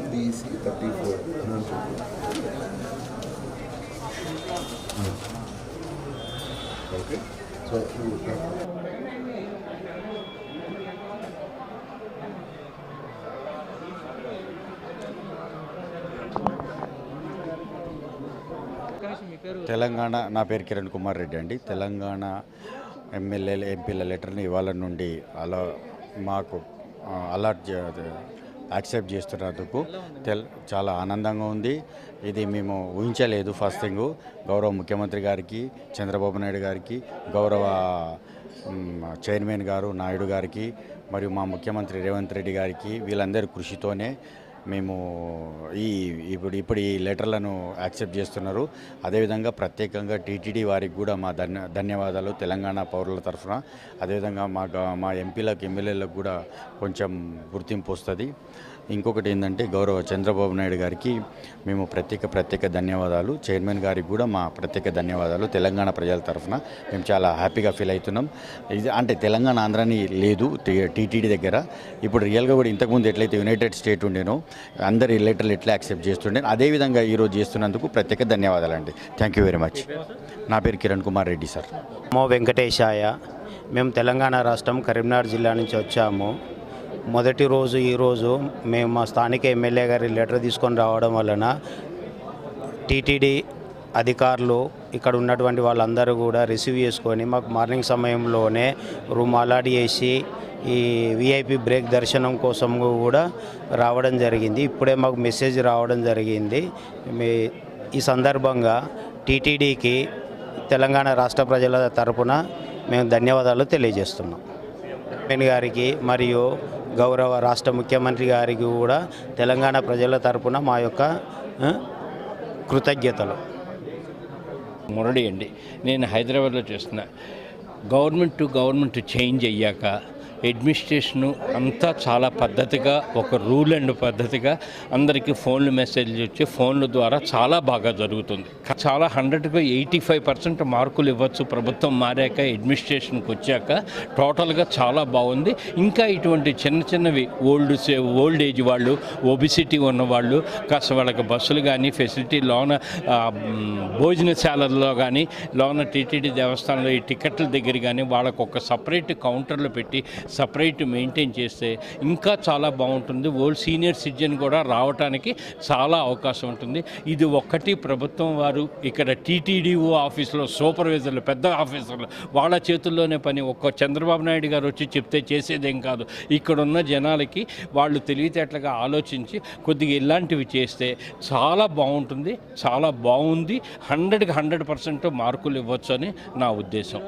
MBC 34 okay so Telangana నా పేరు కిరణ్ కుమార్ రెడ్డి అండి. తెలంగాణ ఎమ్మెల్యేల ఎంపీల లెటర్ని ఇవాళ నుండి అలా మాకు అలాట్ చే- యాక్సెప్ట్ చేస్తున్నందుకు తెల్ చాలా ఆనందంగా ఉంది. ఇది మేము ఊహించలేదు ఫస్ట్ థింగ్. గౌరవ ముఖ్యమంత్రి గారికి చంద్రబాబు నాయుడు గారికి గౌరవ చైర్మన్ గారు నాయుడు గారికి మరియు మా ముఖ్యమంత్రి రేవంత్ రెడ్డి గారికి వీళ్ళందరి కృషితోనే మేము ఈ ఇప్పుడు ఇప్పుడు ఈ లెటర్లను యాక్సెప్ట్ చేస్తున్నారు. అదేవిధంగా ప్రత్యేకంగా టీటీడీ వారికి కూడా మా ధన్య ధన్యవాదాలు తెలంగాణ పౌరుల తరఫున. అదేవిధంగా మా మా ఎంపీలకు ఎమ్మెల్యేలకు కూడా కొంచెం గుర్తింపు వస్తుంది. ఇంకొకటి ఏంటంటే గౌరవ చంద్రబాబు నాయుడు గారికి మేము ప్రత్యేక ప్రత్యేక ధన్యవాదాలు. చైర్మన్ గారికి కూడా మా ప్రత్యేక ధన్యవాదాలు. తెలంగాణ ప్రజల తరఫున మేము చాలా హ్యాపీగా ఫీల్ అవుతున్నాం. ఇది అంటే తెలంగాణ ఆంధ్రాని లేదు టీటీడీ దగ్గర. ఇప్పుడు రియల్గా కూడా ఇంతకుముందు ఎట్లయితే యునైటెడ్ స్టేట్ ఉండేనో అందరి లెటర్లు ఎట్లా యాక్సెప్ట్ చేస్తుండే. అదేవిధంగా ఈరోజు చేస్తున్నందుకు ప్రత్యేక ధన్యవాదాలు అండి థ్యాంక్ యూ వెరీ మచ్ నా పేరు కిరణ్ కుమార్ రెడ్డి సార్. మో వెంకటేశాయ. మేము తెలంగాణ రాష్ట్రం కరీంనగర్ జిల్లా నుంచి వచ్చాము. మొదటి రోజు ఈరోజు మేము మా స్థానిక ఎమ్మెల్యే గారి లెటర్ తీసుకొని రావడం వలన టీటీడీ అధికారులు ఇక్కడ ఉన్నటువంటి వాళ్ళందరూ కూడా రిసీవ్ చేసుకొని మాకు మార్నింగ్ సమయంలోనే రూమ్ అలాట్ చేసి ఈ విఐపి బ్రేక్ దర్శనం కోసం కూడా రావడం జరిగింది. ఇప్పుడే మాకు మెసేజ్ రావడం జరిగింది. మీ ఈ సందర్భంగా టీటీడీకి తెలంగాణ రాష్ట్ర ప్రజల తరపున మేము ధన్యవాదాలు తెలియజేస్తున్నాం. చైర్మన్ గారికి మరియు గౌరవ రాష్ట్ర ముఖ్యమంత్రి గారికి కూడా తెలంగాణ ప్రజల తరపున మా యొక్క కృతజ్ఞతలు. మురళి అండి నేను హైదరాబాద్లో చేస్తున్నా. గవర్నమెంట్ టు గవర్నమెంట్ చేంజ్ అయ్యాక అడ్మినిస్ట్రేషను అంతా చాలా పద్ధతిగా ఒక రూల్ అండ్ పద్ధతిగా అందరికీ ఫోన్లు మెసేజ్లు వచ్చి ఫోన్ల ద్వారా చాలా బాగా జరుగుతుంది. చాలా హండ్రెడ్గా ఎయిటీ ఫైవ్ పర్సెంట్ మార్కులు ఇవ్వచ్చు. ప్రభుత్వం మారాక అడ్మినిస్ట్రేషన్కి వచ్చాక టోటల్గా చాలా బాగుంది. ఇంకా ఇటువంటి చిన్న చిన్నవి ఓల్డ్ సే ఓల్డ్ ఏజ్ వాళ్ళు ఒబిసిటీ ఉన్నవాళ్ళు కాస్త వాళ్ళకి బస్సులు కానీ ఫెసిలిటీ లోన భోజనశాలల్లో కానీ లోన టీటీడీ దేవస్థానంలో ఈ టికెట్ల దగ్గర కానీ వాళ్ళకు ఒక సపరేట్ కౌంటర్లు పెట్టి సపరేట్ మెయింటైన్ చేస్తే ఇంకా చాలా బాగుంటుంది. ఓల్డ్ సీనియర్ సిటిజన్ కూడా రావడానికి చాలా అవకాశం ఉంటుంది. ఇది ఒక్కటి ప్రభుత్వం వారు ఇక్కడ టీటీడీఓ ఆఫీసులో సూపర్వైజర్లు పెద్ద ఆఫీసర్లు వాళ్ళ చేతుల్లోనే పని. ఒక్క చంద్రబాబు నాయుడు గారు వచ్చి చెప్తే చేసేదేం కాదు. ఇక్కడున్న జనాలకి వాళ్ళు తెలివితేటలుగా ఆలోచించి కొద్దిగా ఇలాంటివి చేస్తే చాలా బాగుంటుంది చాలా బాగుంది. హండ్రెడ్కి హండ్రెడ్ పర్సెంట్ మార్కులు ఇవ్వచ్చు అని నా ఉద్దేశం.